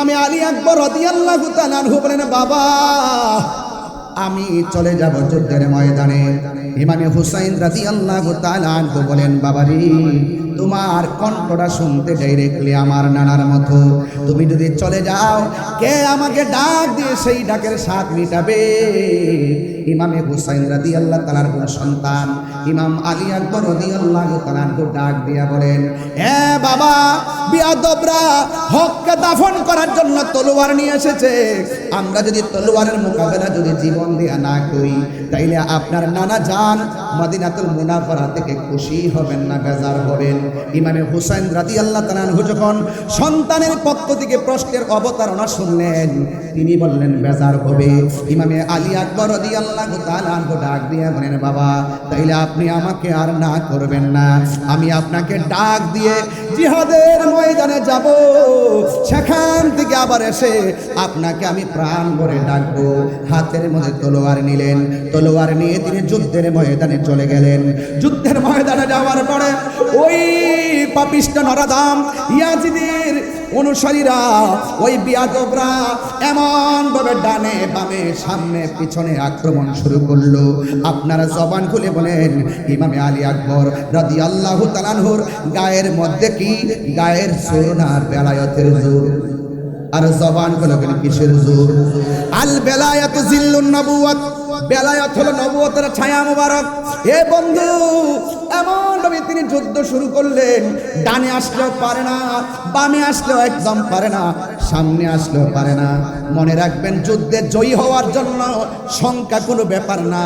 আমি আলী আকবর রাদিয়াল্লাহু বলেন, বাবা, আমি চলে যাব যুদ্ধের ময়দানে। ইমামে হুসাইন তাআলা আনহু বলেন বাবারি তোমার কণ্ঠটা শুনতে ডাইরেক্টলি আমার নানার মতো। তুমি যদি চলে যাও, কে আমাকে ডাক দিয়ে সেই ডাকের স্বাদ মিটাবে? ইমামে হুসাইন রাদি আল্লাহ তাআলার কোন সন্তান, ইমাম আলী আকবর রাদিয়াল্লাহু তাআলার ডাক দিয়া বলেন, এ বাবা, বিয়াদবরা হককে দাফন করার জন্য তলোয়ার নিয়ে এসেছে। আমরা যদি তলোয়ারের মোকাবেলা যদি জীবন দেয়া না করি, তাইলে আপনার নানা যান মদিনাতুল মুনাফারা থেকে খুশি হবেন না, বেজার হবেন। ইমামে হুসাইন রাদি আল্লাহ তালানহু যখন সন্তানের পক্ষ থেকে প্রশ্নের অবতারণা শুনলেন, তিনি বললেন, বেজার হবে। ইমামে আলী আকবর রদি আল্লাহ তালানহু ডাক দিয়ে বলেন, বাবা, তাইলে আপনি আমাকে আর না করবেন না। আমি আপনাকে ডাক দিয়ে জিহাদের ময়দানে যাব। সেখান থেকে আবার এসে আপনাকে আমি প্রাণ ভরে ডাকবো। হাতের মধ্যে তলোয়ার নিলেন। তলোয়ার নিয়ে তিনি যুদ্ধের ময়দানে চলে গেলেন। যুদ্ধের ময়দানে যাওয়ার পরে ওই পাপিষ্ট নরাদাম ইয়াজিদের অনুসারীরা ওই বিয়াদবরা এমন ভাবে ডানে বামে সামনে পিছনে আক্রমণ শুরু করল। আপনারা জবান খুলে বলেন, ইমামে আলী আকবর রাদি আল্লাহ তালানহুর গায়ের মধ্যে কি? গায়ের সোনার বেলায়তের জোর আর জবান খুলে বলেন কিসের জোর? আল বেলায়াত জিল্লুন নবুয়াত বেলায়াত হলো নবুয়তের ছায়া মুবারক। এ বন্ধু, এমন ভাবে তিনি যুদ্ধ শুরু করলেন। ডানে আসলেও পারে না, বামে আসলেও একদম পারে না। সামনে আসলেও পারে না। মনে রাখবেন, যুদ্ধে জয়ী হওয়ার জন্য সংখ্যা কোনো ব্যাপার না।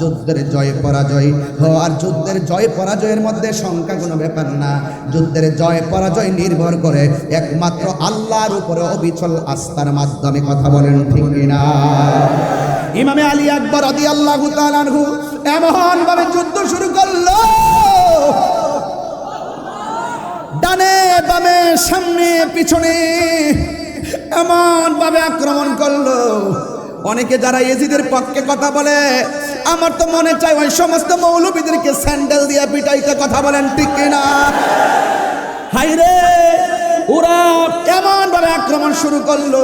যুদ্ধের জয়, পরাজয় হওয়ার যুদ্ধের জয়, পরাজয়ের মধ্যে সংখ্যা কোনো ব্যাপার না। যুদ্ধের জয়, পরাজয় নির্ভর করে একমাত্র আল্লাহর উপরে অবিচল আস্থার মাধ্যমে কথা বলেন, ঠিক না? ইমামে আলী আকবর আদি আল্লাহ এমন ভাবে যুদ্ধ শুরু করল। ডানে, বামে, সামনে, পিছনে এমন ভাবে আক্রমণ করল। অনেকে যারা এজিদের পক্ষে কথা বলে, আমার তো মনে চাই ওই সমস্ত মৌলবীদেরকে স্যান্ডেল দিয়ে পিটাইতে কথা বলেন, ঠিক কিনা? হাইরে ওরা এমন ভাবে আক্রমণ শুরু করল।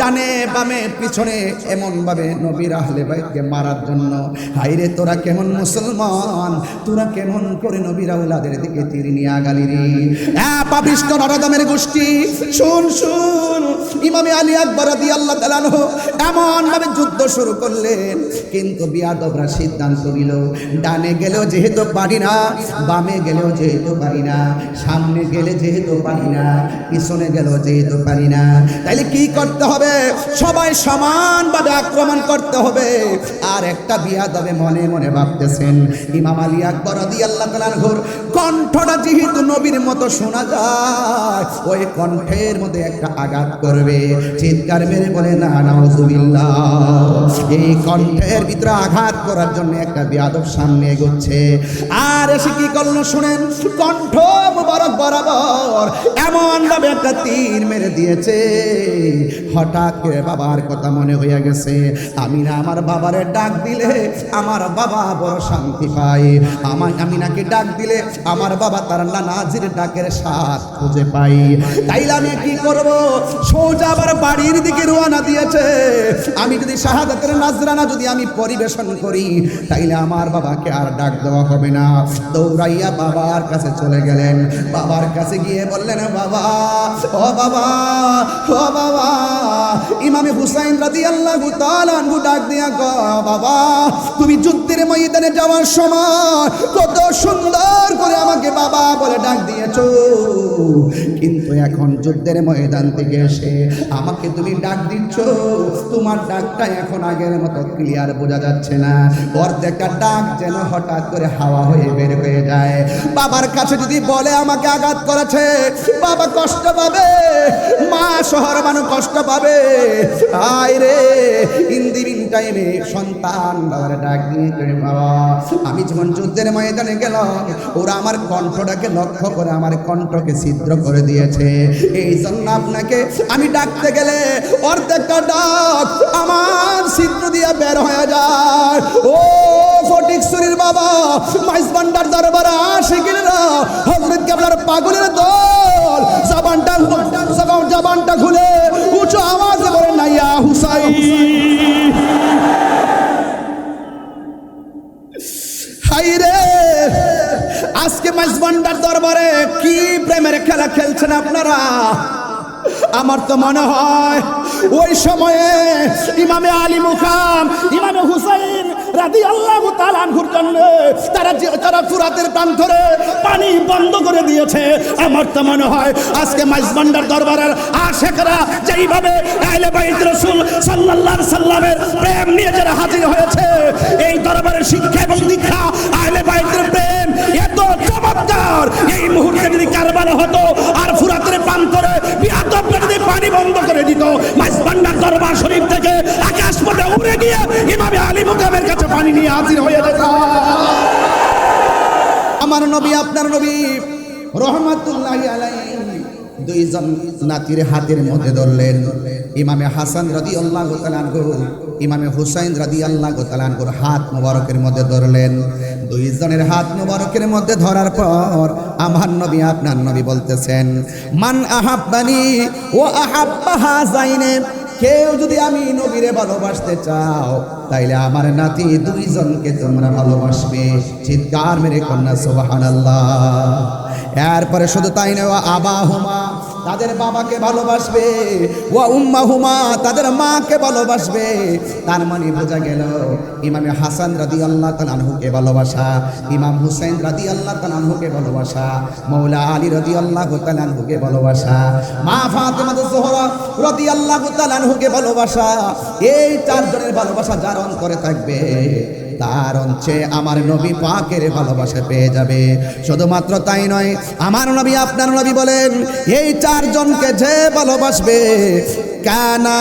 ডানে বামে, পিছনে এমন ভাবে নবীর আহলে বাইককে মারার জন্য। হাইরে তোরা কেমন মুসলমান? তোরা কেমন করে নবীর আউলাদের দিকে তীর নিয়ে আগালি রে? হ্যাঁ পাপিষ্ট নরদমের গোষ্ঠী, শুন শুন। ইমামে আলী আকবর রাদি আল্লাহ তালানো এমন ভাবে যুদ্ধ শুরু করলেন। কিন্তু বিয়াদবরা সিদ্ধান্ত নিল, ডানে গেলেও যেহেতু পারি না, বামে গেলেও যেহেতু পারি না, সামনে গেলে যেহেতু পারি না, পিছনে গেলেও যেহেতু পারি না। তাইলে কি করতে হবে? সবাই সমানভাবে আক্রমণ করতে হবে। আর একটা বিয়াদবে মনে মনে ভাবতেছেন, ইমাম আলী আকবর আদি আল্লাহ তালার ঘোর কণ্ঠটা যেহেতু নবীর মতো শোনা যায়, ওই কণ্ঠের মধ্যে একটা আঘাত করবে চিৎকার মেরে বলে, না নাউজুবিল্লা এই কণ্ঠের ভিতরে আঘাত করার জন্য একটা বিয়াদব সামনে এগোচ্ছে। আর এসে কি করল শুনেন? কণ্ঠ মুবারক বরাবর এমন ভাবে একটা তীর মেরে দিয়েছে। হঠাৎ করে বাবার কথা মনে হয়ে গেছে আমি না আমার বাবারে ডাক দিলে আমার বাবা বড় শান্তি পায়। আমার আমি নাকি ডাক দিলে আমার বাবা তার নাজির ডাকের স্বাদ খুঁজে পাই তাইলে আমি কি করব? সোজা আবার বাড়ির দিকে রোয়ানা দিয়েছে। আমি যদি শাহাদাতের নাজরানা যদি আমি পরিবেশন করি, তাইলে আমার বাবাকে আর ডাক দেওয়া হবে না। দৌড়াইয়া বাবার কাছে চলে গেলেন। বাবার কাছে গিয়ে বললেন বাবা ও বাবা ও বাবা ইমামে হুসাইন রাদি আল্লাহ ডাক দিয়া, গ বাবা, তুমি যুদ্ধের ময়দানে যাওয়ার সময় কত সুন্দর করে আমাকে বাবা বলে ডাক দিয়েছ। কিন্তু এখন যুদ্ধের ময়দান থেকে এসে আমাকে তুমি ডাক দিচ্ছ। তোমার ডাকটা এখন আগের মতো ক্লিয়ার বোঝা যাচ্ছে না। অর্ধেকটা ডাক যেন হঠাৎ করে হাওয়া হয়ে বের হয়ে যায়। বাবার কাছে যদি বলে আমাকে আঘাত করেছে, বাবা কষ্ট পাবে, মা শহর মানুষ কষ্ট পাবে। আয় রে ইন্দিবিন টাইমে সন্তান বাবার ডাক দিয়ে বাবা, আমি যেমন যুদ্ধের ময়দানে গেলাম, ওরা আমার কণ্ঠটাকে লক্ষ্য করে আমার কণ্ঠকে ছিদ্র করে দিয়েছে। এই জন্য আপনাকে আমি ডাকতে গেলে অর্ধেকটা ডাক আমার ছিদ্র দিয়ে বের হয়ে যায়। ও ফটিক বাবা মাইজবান্ডার দরবার গেলে হজরত কেবলার পাগলের দল, জবানটা জবান জবানটা খুলে, উঁচু আওয়াজে আজকে মাইজবান্ডার দরবারে কি প্রেমের খেলা খেলছেন আপনারা? আমার তো মনে হয় ওই সময়ে ইমামে আলী মুকাম ইমামে হুসাইন রাদি আল্লাহ তালানহুর জন্য তারা যে- তারা ফুরাতের প্রান্তরে পানি বন্ধ করে দিয়েছে। আমার তো মনে হয় আজকে মাইজবান্ডার দরবারের আশেখরা যেইভাবে আহলে বাইত রাসূল সাল্লাল্লাহু সাল্লামের প্রেম নিয়ে যারা হাজির হয়েছে, এই দরবারের শিক্ষা এবং দীক্ষা আহলে বাইতের প্রেম চমৎকার এই মুহূর্তে যদি কারবালা হতো আর ফুরাতের প্রান্তরে বিয়াদবরা যদি পানি বন্ধ করে দিত, মাইজবান্ডার দরবার শরীফ থেকে আকাশ পথে উড়ে গিয়ে ইমামে আলী মুকামের কাছে পানি নিয়ে হাজির হয়ে যেত। আমার নবী, আপনার নবী রহমাতুল্লাহ আলাইহি দুইজন নাতির হাতের মধ্যে ধরলেন। ইমামে হাসান রাদি আল্লাহ ইমামে হুসাইন রাদি আল্লাহ হাত মোবারকের মধ্যে ধরলেন। দুইজনের হাত মোবারকের মধ্যে ধরার পর আমার নবী আপনার নবী বলতেছেন, মান আহাব্বানি ও আহাব্বা হাজাইনে কেউ যদি আমি নবীরে ভালোবাসতে চাও, তাইলে আমার নাতি দুইজনকে তোমরা ভালোবাসবে। চিৎকার মেরে কন্যা সোবাহান এরপরে শুধু তাই নেওয়া আবাহমা। আবা হুমা তাদের বাবাকে ভালোবাসবে। ও উম্মা হুমা তাদের মাকে ভালোবাসবে। তার মানে বোঝা গেল, ইমামে হাসান রাদি আল্লাহ তালানহুকে ভালোবাসা, ইমাম হুসেন রাদি আল্লাহ তালানহুকে ভালোবাসা মৌলা আলী রদি আল্লাহ তালানহুকে ভালোবাসা, মা ফাতেমা জোহরা রদি আল্লাহ তালানহুকে ভালোবাসা। এই চারজনের ভালোবাসা যার অন্তরে থাকবে। তার অঞ্চে আমার নবী পাকের ভালোবাসা পেয়ে যাবে। শুধুমাত্র তাই নয়, আমার নবী, আপনার নবী বলেন, এই চারজনকে যে ভালোবাসবে, কানা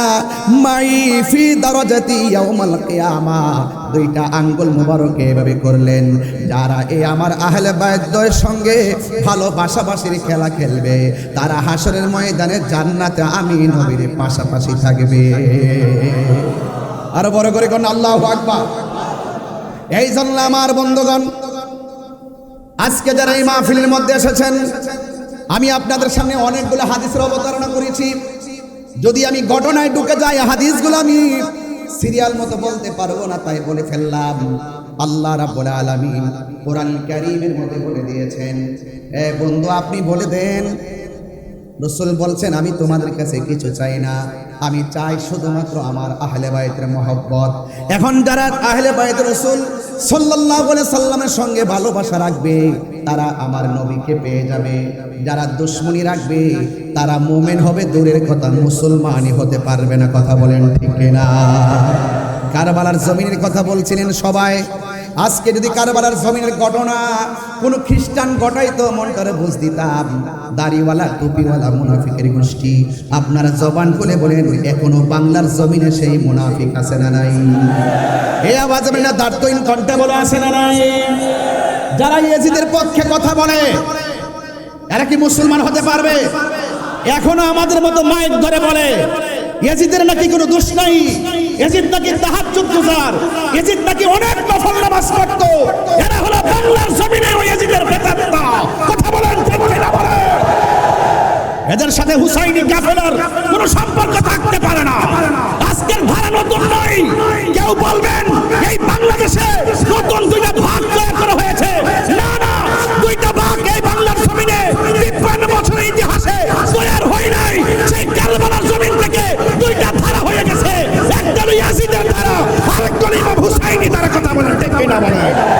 মাই ফি দরজাতি ইয়াউমাল কিয়ামা। দুইটা আঙ্গুল মুবারক এভাবে করলেন, যারা এই আমার আহলে বায়দ্যের সঙ্গে ভালোবাসাবাসির খেলা খেলবে, তারা হাসরের ময়দানে জান্নাতে আমি নবীর পাশাপাশি থাকবে। আর বড় করে কোন আল্লাহ আকবার। এই জন্য আমার বন্ধুগণ, আজকে যারা এই মাহফিলের মধ্যে এসেছেন, আমি আপনাদের সামনে অনেকগুলো হাদিসের অবতারণা করেছি। যদি আমি ঘটনায় ঢুকে যাই হাদিসগুলো আমি সিরিয়াল মতো বলতে পারব না, তাই বলে ফেললাম। আল্লাহ রাব্বুল আলামিন কোরআন কারীমের মধ্যে বলে দিয়েছেন। এ বন্ধু, আপনি বলে দেন রসুল বলছেন, আমি তোমাদের কাছে কিছু চাই না। আমি চাই শুধুমাত্র আমার আহলে বাইতের মহব্বত। এখন যারা আহলে বাইত রসুল সাল্লাল্লাহু আলাইহি সাল্লামের সঙ্গে ভালোবাসা রাখবে, তারা আমার নবীকে পেয়ে যাবে। যারা দুশ্মনী রাখবে, তারা মোমেন হবে, দূরের কথা মুসলমানই হতে পারবে না। কথা বলেন ঠিক না কারবালার জমিনের কথা বলছিলেন সবাই। আজকে যদি কারবালার জমিনের ঘটনা কোনো খ্রিস্টান ঘটাইতো মনটারে বুঝ দিতাম, দাড়িওয়ালা, টুপিওয়ালা, মুনাফিকের গোষ্ঠী। আপনারা জবান খুলে বলেন, এখনও বাংলার জমিনে সেই মুনাফিক আছে না নাই? এই আওয়াজ আমি না দাঁড়তইন কণ্ঠে বলে আছে না নাই? যারা ইয়েজিদের পক্ষে কথা বলে, এরা কি মুসলমান হতে পারবে? এখনও আমাদের মতো মাইক ধরে বলে, ইয়াজিদের নাকি কোনো দোষ নাই? ইয়াজিদ নাকি তাহাজ্জুদ গুজার? ইয়াজিদ নাকি অনেক কাজ করত। এরা হলো বাংলার জমিনে ওই এজিদের বেতাবেতা কথা বলেন ঠিক না বলেন এদের সাথে হুসাইনি কাফেলার কোনো সম্পর্ক থাকতে পারে না। আজকের ভাড়া নতুন নয়। কেউ বলবেন, এই Mana?